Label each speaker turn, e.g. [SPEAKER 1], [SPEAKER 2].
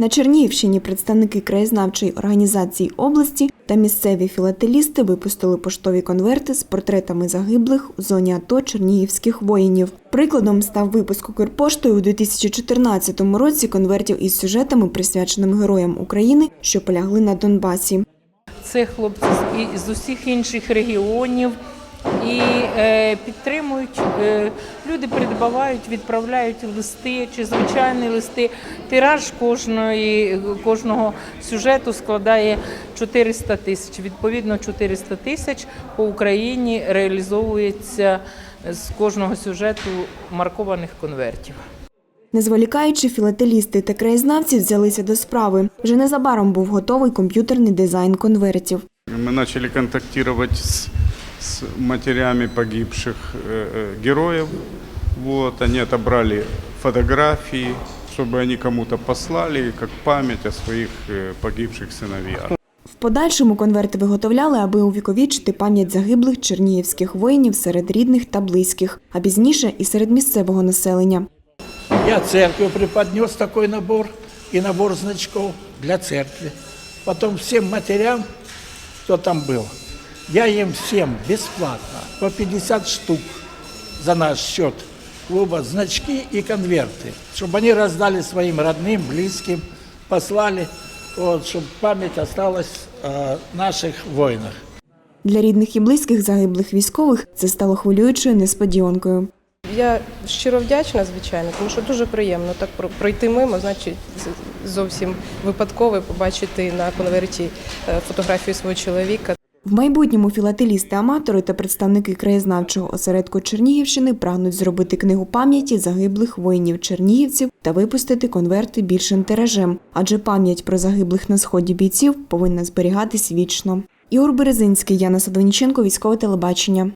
[SPEAKER 1] На Чернігівщині представники краєзнавчої організації області та місцеві філателісти випустили поштові конверти з портретами загиблих у зоні АТО чернігівських воїнів. Прикладом став випуск Укрпоштою у 2014 році конвертів із сюжетами, присвяченими героям України, що полягли на Донбасі.
[SPEAKER 2] Це хлопці з усіх інших регіонів. І е, підтримують, е, люди придбавають, відправляють листи чи звичайні листи. Тираж кожної, кожного сюжету складає 400 тисяч. Відповідно, 400 тисяч по Україні реалізовується з кожного сюжету маркованих конвертів.
[SPEAKER 1] Не зволікаючи, філателісти та краєзнавці взялися до справи. Вже незабаром був готовий комп'ютерний дизайн конвертів.
[SPEAKER 3] Мы начали контактировать с, с матерями погибших э, э, героев. Вот, они отобрали фотографии, чтобы они кому-то послали, как память о своих э, погибших сыновьях.
[SPEAKER 1] В подальшому конверти виготовляли, аби увіковічити пам'ять загиблих чернігівських воїнів серед рідних та близьких, а пізніше і серед місцевого населення.
[SPEAKER 4] Я церкви преподнес такой набор и набор значков для церкви. Потом всем матерям, кто там был, я им всем бесплатно по 50 штук за наш счет клуба значки и конверты, чтобы они раздали своим родным, близким, послали, вот, чтобы память осталась о наших воинах.
[SPEAKER 1] Для рідних і близьких загиблих військових це стало хвилюючою несподіванкою.
[SPEAKER 5] Я щиро вдячна, звичайно, тому що дуже приємно так про- пройти мимо, значить, з- зовсім випадково побачити на конверті е, фотографію свого чоловіка.
[SPEAKER 1] В майбутньому філателісти-аматори та представники краєзнавчого осередку Чернігівщини прагнуть зробити книгу пам'яті загиблих воїнів чернігівців та випустити конверти більшим тиражем, адже пам'ять про загиблих на сході бійців повинна зберігатись вічно. Ігор Березинський, Яна Садовніченко, військове телебачення.